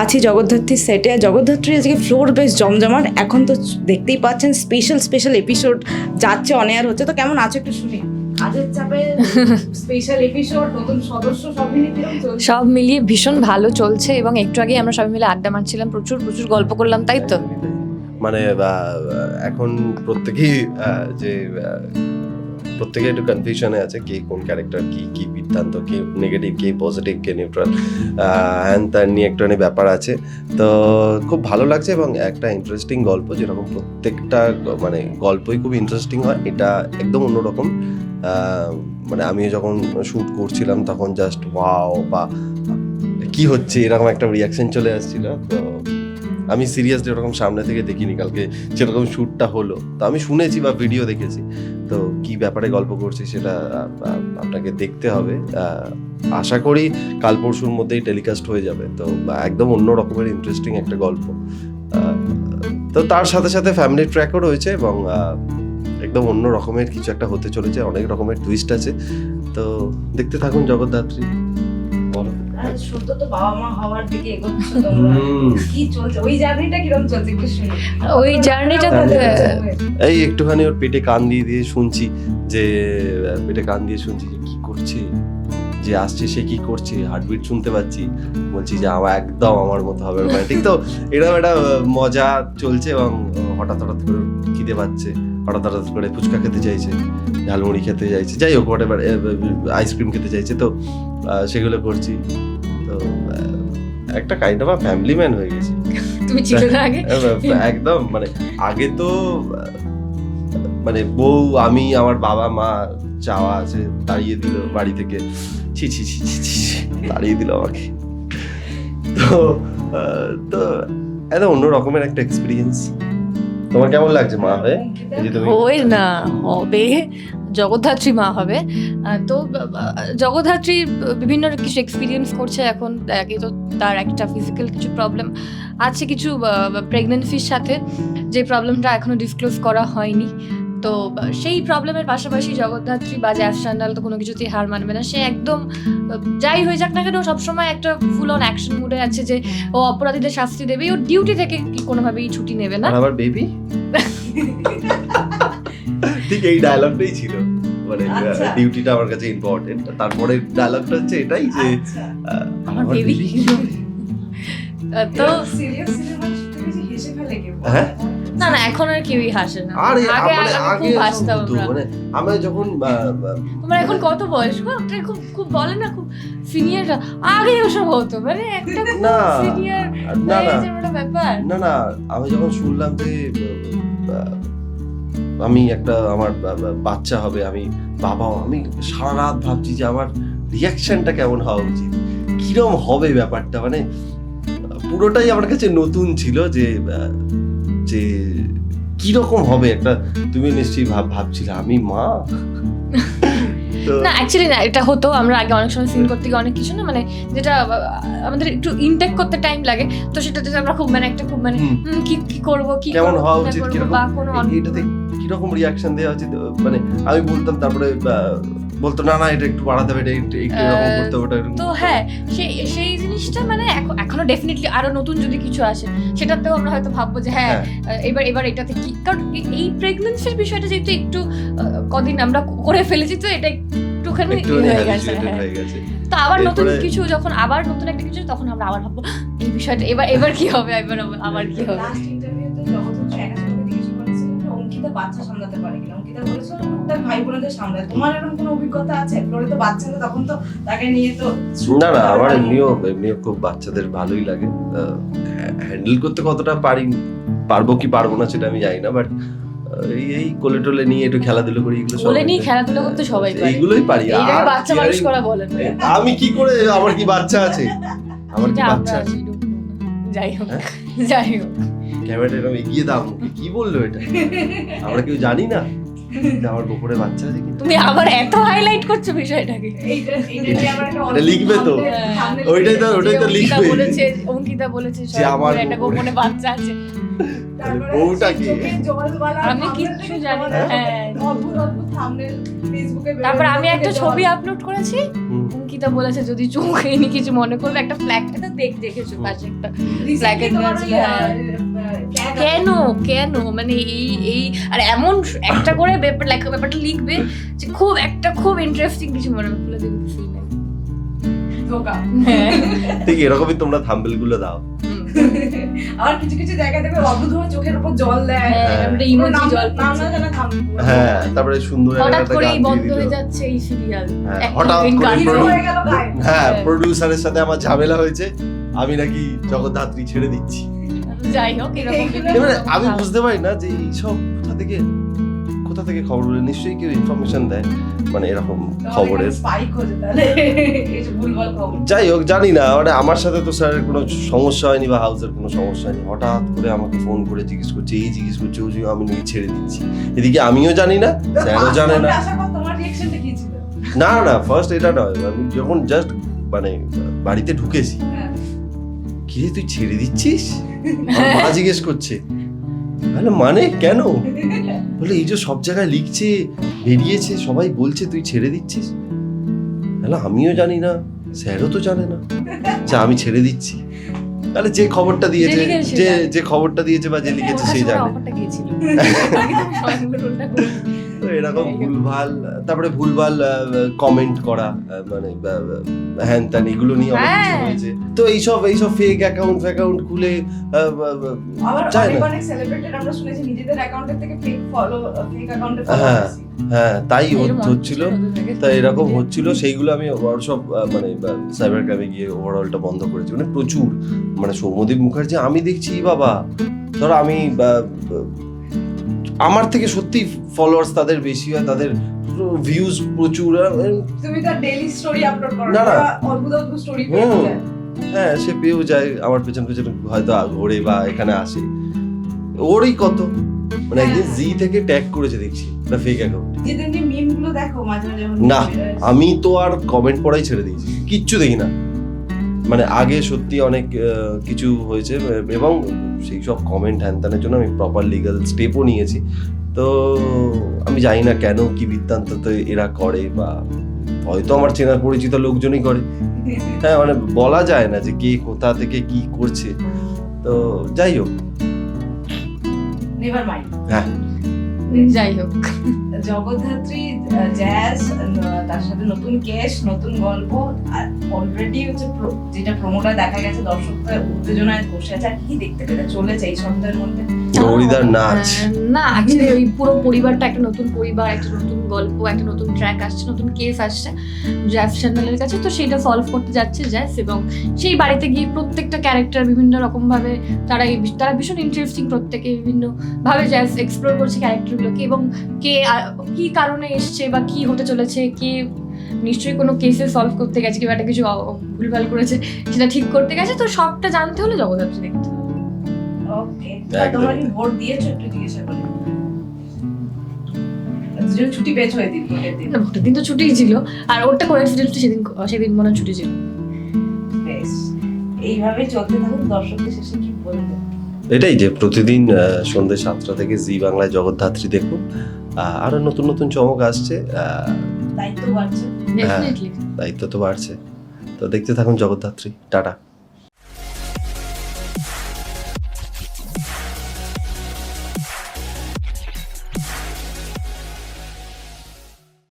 আছি জগদ্ধাত্রীর সেটে জগদ্ধাত্রী আজকে ফ্লোর বেশ জমজমাট। এখন তো দেখতেই পাচ্ছেন স্পেশাল স্পেশাল এপিসোড যাচ্ছে অন এয়ার হচ্ছে। তো কেমন আছো একটু শুনি। কাজের চাপে স্পেশাল এপিসোড নতুন সদস্য সব মিলিয়ে ভীষণ ভালো চলছে এবং একটু আগে আমরা সবাই মিলে আড্ডা মারছিলাম প্রচুর প্রচুর গল্প করলাম তাই তো? মানে এখন প্রত্যেকেই যে প্রত্যেকে একটু কনফিউশনে আছে কে কোন ক্যারেক্টার কি কি বৃত্তান্ত কে নেগেটিভ কে পজিটিভ কে নিউট্রাল হ্যান তার নিয়ে একটুখানি ব্যাপার আছে। তো খুব ভালো লাগছে এবং একটা ইন্টারেস্টিং গল্প যেরকম প্রত্যেকটা মানে গল্পই খুব ইন্টারেস্টিং হয়, এটা একদম অন্যরকম। মানে আমি যখন শ্যুট করছিলাম তখন জাস্ট ওয়াও বা কি হচ্ছে, এরকম একটা রিয়াকশন চলে আসছিল। তো আমি সিরিয়াসলি ওরকম সামনে থেকে দেখিনি, কালকে যেরকম শ্যুটটা হলো। তো আমি শুনেছি বা ভিডিও দেখেছি। তো কি ব্যাপারে গল্প করছি সেটা আপনাকে দেখতে হবে। আশা করি কাল পরশুর মধ্যেই টেলিকাস্ট হয়ে যাবে। তো একদম অন্য রকমের ইন্টারেস্টিং একটা গল্প। তো তার সাথে সাথে ফ্যামিলি ট্র্যাকও রয়েছে এবং একদম অন্য রকমের কিছু একটা হতে চলেছে। অনেক রকমের টুইস্ট আছে। তো দেখতে থাকুন জগদ্ধাত্রী। আর শুনতে তো বাবা মা হওয়ার দিকে এগোচ্ছ তোমরা। কি চলছে? ওই জার্নিটা কীরকম চলছে? একটু শুনি। ওই জার্নিটা এই একটুখানি ওর পেটে কান দিয়ে দিয়ে শুনছি যে পেটে কান দিয়ে শুনছি যে কি করছে? যে আসছে সে কি করছে? হার্টবিট শুনতে পাচ্ছি। বলছি যে আমার একদম আমার মতো হবে। মানে ঠিক তো? এরকম একটা মজা চলছে এবং হঠাৎ হঠাৎ করে খিদে পাচ্ছে। হঠাৎ হঠাৎ করে ফুচকা খেতে চাইছে ঝালমুড়ি খেতে চাইছে। যাই হোক হোয়াট আইসক্রিম খেতে চাইছে তো সেগুলো করছি। তো একটা কাইন্ড অফ ফ্যামিলি ম্যান হয়ে গেছি। তুমি ছিলে না আগে? একদম মানে আগে তো মানে বউ আমি আমার বাবা মা চাওয়া আছে তাড়িয়ে দিল বাড়ি থেকে। ছি ছি ছি ছি ছি তাড়িয়ে দিল আমাকে। তো তো একটা অন্য রকমের একটা এক্সপিরিয়েন্স তোমার কেমন লাগছে মা হয়ে? এই যে তুমি ওই না, হবে। জগদ্ধাত্রী মা হবে। তো জগদ্ধাত্রী বিভিন্ন কিছু এক্সপিরিয়েন্স করছে এখন। আগে তো তার একটা ফিজিক্যাল কিছু প্রবলেম আছে, কিছু প্রেগনেন্সির সাথে। যে প্রবলেমটা এখনও ডিসক্লোজ করা হয়নি। তো সেই প্রবলেমের পাশাপাশি জগদ্ধাত্রী বা জ্যাস স্যান্ডাল তো কোনো কিছুতেই হার মানবে না সে একদম যাই হয়ে যাক না কেন ও সবসময় একটা ফুল অন অ্যাকশন মুডে আছে যে ও অপরাধীদের শাস্তি দেবে ও ডিউটি থেকে কি কোনোভাবেই ছুটি নেবে না আমার বেবি ঠিক এই ডায়লগটাই ছিল মানে আচ্ছা। ডিউটিটা আমার কাছে ইম্পর্টেন্ট তারপরে ডায়লগটা হচ্ছে এটাই যে আচ্ছা। আমার। আহ, তো সিরিয়াস সিনেমা হেসে ফেলে কেউ হ্যাঁ? না না এখন আর কেউই হাসে না। আরে আগে মানে আমি আগে হাসতাম হতো, আমরা। মানে যখন তোমার এখন কত বয়স গো? একটা খুব খুব বলে না খুব সিনিয়র আগে ওসব হতো মানে একটা না, সিনিয়র না না। ব্যাপার। না না আমি যখন শুনলাম যে আমি একটা আমার বাচ্চা হবে আমি বাবা আমি সারা রাত ভাবছি যে আমার রিয়াকশনটা কেমন হওয়া উচিত। কিরম হবে ব্যাপারটা? মানে পুরোটাই আমার কাছে নতুন ছিল যে যে কীরকম হবে একটা তুমি নিশ্চয়ই ভাব ভাবছিলে আমি মা? না অ্যাকচুয়ালি না এটা হতো আমরা আগে অনেক সময় সিন করতে গিয়ে অনেক কিছু না মানে যেটা আমাদের একটু ইনটেক করতে টাইম লাগে তো সেটাতে আমরা খুব মানে একটা খুব মানে কি কি করব কি কেমন হওয়া উচিত কীরকম? বা কোনো এটাতে কীরকম রিয়াকশন দেওয়া উচিত? মানে আমি বলতাম তারপরে বলতো না না এটা একটু বাড়াতে হবে এটা একটু একটু এরকম করতে হবে তো হ্যাঁ সেই সেই জিনিসটা মানে এখনও ডেফিনেটলি আরও নতুন যদি কিছু আসে সেটাতেও আমরা হয়তো ভাববো যে হ্যাঁ হ্যাঁ। এবার এবার এটাতে কি কারণ এই- এই প্রেগনেন্সির বিষয়টা যেহেতু একটু আহ, কদিন আমরা করে ফেলেছি তো এটা একটুখানি ইয়ে হয়ে গেছে হ্যাঁ। তো আবার নতুন কিছু যখন আবার নতুন একটা কিছু তখন আমরা আবার ভাববো এই বিষয়টা এবার এবার কি হবে এবার আবার কি হবে? অঙ্কিতা বাচ্চা সামলাতে পারে কিনা? অঙ্কিতা বলেছিল তার ভাই বোনেদের সামলায়। তোমার এরকম কোনো অভিজ্ঞতা আছে? ফ্লোরে তো বাচ্চা হলে তখন তো তাকে নিয়ে তো না না আমার এমনিও এমনিও খুব বাচ্চাদের ভালোই লাগে। হ্যান্ডেল করতে কতটা পারি পারব কি পারব না সেটা আমি জানি না বাট এই এই কোলে টোলে নিয়ে একটু খেলাধুলো করি এগুলো সব বলে নিয়ে খেলাধুলো করতে সবাই পারে। এইগুলোই পারি। আর বাচ্চা মানুষ করা বলে না। আমি কি করে আমার কি বাচ্চা আছে? আমার কি বাচ্চা আছে। যাই হোক হ্যাঁ? যাই হোক। ক্যামেরাটা এরকম এগিয়ে দাও মুখে। কি বলল এটা? আমরা কেউ জানি না। আমার বাচ্চা আছে কিন্তু। তুমি আবার এত হাইলাইট করছ বিষয়টাকে। এইটা এইটা নিয়ে আমার একটা এটা লিখবে তো? সামনে- ওইটাই তো ওটাই তো লিখবে। বলেছে অঙ্কিতা বলেছে যে আমার একটা গোপনে- বাচ্চা আছে। তারপরে বউটা কি? আমি কিচ্ছু থেকে জানি না, হ্যাঁ। তারপর আমি একটা ছবি আপলোড করেছি। অঙ্কিতা বলেছে যদি চোখ কিছু মনে করবে একটা ফ্ল্যাগ দেখেছ পাশে একটা Recently কেন? কেন? মানে এই এই আর এমন একটা করে ব্যাপার লেখা ব্যাপারটা লিখবে যে খুব একটা খুব ইন্টারেস্টিং কিছু মনে। হ্যাঁ। ঠিক এরকমই তোমরা থাম্বেলগুলো দাও আবার কিছু কিছু জায়গায় দেখবে চোখের উপর জল দেয়। হ্যাঁ, হ্যাঁ। ইমোজি জল। হ্যাঁ তারপরে সুন্দর হঠাৎ দিয়ে বন্ধ হয়ে যাচ্ছে এই সিরিয়াল হ্যাঁ, হঠাৎ করে হয়ে। হ্যাঁ হ্যাঁ। প্রডিউসারের সাথে আমার ঝামেলা হয়েছে। আমি নাকি জগদ্ধাত্রী ছেড়ে দিচ্ছি। যাই হোক এরকম এবারে আমি বুঝতে পারি না যে এইসব কোথা থেকে কোথা থেকে খবরগুলো নিশ্চয়ই কেউ ইনফরমেশন দেয় মানে এরকম খবর। যাই হোক জানি না মানে আমার সাথে তো স্যারের কোনো সমস্যা হয়নি বা হাউসের কোনো সমস্যা হয়নি। হঠাৎ করে আমাকে ফোন করে জিজ্ঞেস করছে এই জিজ্ঞেস করছে ওই আমি নাকি ছেড়ে দিচ্ছি। এদিকে আমিও জানি না স্যারও জানে না? না না ফার্স্ট এটা নয়। আমি যখন জাস্ট মানে বাড়িতে ঢুকেছি হ্যাঁ। কি তুই ছেড়ে দিচ্ছিস? মা জিজ্ঞেস করছে বলে মানে কেন? বলে এই যে সব জায়গায় লিখছে বেরিয়েছে সবাই বলছে তুই ছেড়ে দিচ্ছিস? তাহলে আমিও জানি না স্যারও তো জানে না। যে আমি ছেড়ে দিচ্ছি। তাহলে যে খবরটা দিয়েছে যে যে খবরটা দিয়েছে বা যে লিখেছে ওটার সেই জানে। তো এরকম ভুলভাল তারপরে ভুলভাল কমেন্ট করা মানে হ্যান ত্যান এগুলো নিয়ে অনেক কিছু হ্যাঁ। হয়েছে তো এইসব এইসব ফেক অ্যাকাউন্ট অ্যাকাউন্ট খুলে অনেক না। অনেক সেলিব্রিটির আমরা শুনেছি নিজেদের অ্যাকাউন্টের থেকে ফেক ফলো ফেক অ্যাকাউন্টে হ্যাঁ। হ্যাঁ তাই হচ্ছিল তাই এরকম হচ্ছিল সেইগুলো আমি সব মানে সাইবার ক্রাইমে গিয়ে ওভারঅলটা বন্ধ করেছি মানে প্রচুর মানে সৌম্যদীপ মুখার্জি আমি দেখছি বাবা ধরো আমি আমার থেকে সত্যি ফলোয়ার্স তাদের বেশি হয় তাদের ভিউজ প্রচুর আহ, তুমি তো ডেইলি স্টোরি আপলোড করো না। অদ্ভুত অদ্ভুত স্টোরি। হ্যাঁ সে পেয়েও যায় আমার পেছন পেছন হয়তো ঘোরে বা এখানে আসে। ওরই কত? মানে একদিন জি থেকে ট্যাগ করেছে দেখছি না ফেক অ্যাকাউন্ট যেদিন যে মিমগুলো দেখো মাঝে মাঝে না, আমি তো আর কমেন্ট পড়াই ছেড়ে দিয়েছি কিচ্ছু দেখি না। মানে আগে সত্যি অনেক কিছু হয়েছে এবং সেই সব কমেন্ট হ্যান ত্যানের জন্য আমি প্রপার লিগাল স্টেপও নিয়েছি। তো আমি জানি না কেন কি বৃত্তান্ত তো এরা করে বা হয়তো আমার চেনার পরিচিত লোকজনই করে। হ্যাঁ মানে বলা যায় না যে কে কোথা থেকে কি করছে। তো যাই হোক। হ্যাঁ। যাই হোক জগদ্ধাত্রী জ্যাজ তার সাথে নতুন কেশ নতুন গল্প আর অলরেডি হচ্ছে যেটা প্রমোটা দেখা গেছে দর্শকদের উত্তেজনায় বসে আছে আর কি কি দেখতে পেলে চলেছে এই সপ্তাহের মধ্যে। গৌরীদার নাচ। না আসলে ওই পুরো পরিবারটা একটা নতুন পরিবার, একটা নতুন গল্প, একটা নতুন ট্র্যাক আসছে, নতুন কেস আসছে জ্যাস চ্যানেলের কাছে। তো সেটা সলভ করতে যাচ্ছে জ্যাস এবং সেই বাড়িতে গিয়ে প্রত্যেকটা ক্যারেক্টার বিভিন্ন রকম ভাবে তারা এই তারা ভীষণ ইন্টারেস্টিং প্রত্যেকে বিভিন্ন ভাবে জ্যাস এক্সপ্লোর করছে ক্যারেক্টারগুলোকে এবং কে কি কারণে এসছে বা কি হতে চলেছে, কে নিশ্চয়ই কোনো কেসে সলভ করতে গেছে কিংবা একটা কিছু ভুলভাল করেছে, সেটা ঠিক করতে গেছে। তো সবটা জানতে হলে জগদ্ধাত্রী দেখতে হবে। ওকে তোমরা কি ভোট দিয়েছ একটু জিজ্ঞাসা করি। ছুটি পেয়েছ এই দিন ভোটের দিন। ভোটের দিন তো ছুটিই ছিল। আর ওটা কোইন্সিডেন্স সেদিন সেদিন মনে ছুটি ছিল। বেশ এইভাবেই চলতে থাকুক দর্শকদের শেষে কি বলবে? এটাই যে প্রতিদিন আহ, সন্ধ্যে সাতটা থেকে জি বাংলায় জগদ্ধাত্রী দেখুন। আহ, আরও নতুন নতুন চমক আসছে আহ, দায়িত্ব বাড়ছে। দায়িত্ব তো বাড়ছে। তো দেখতে থাকুন জগদ্ধাত্রী। টাটা।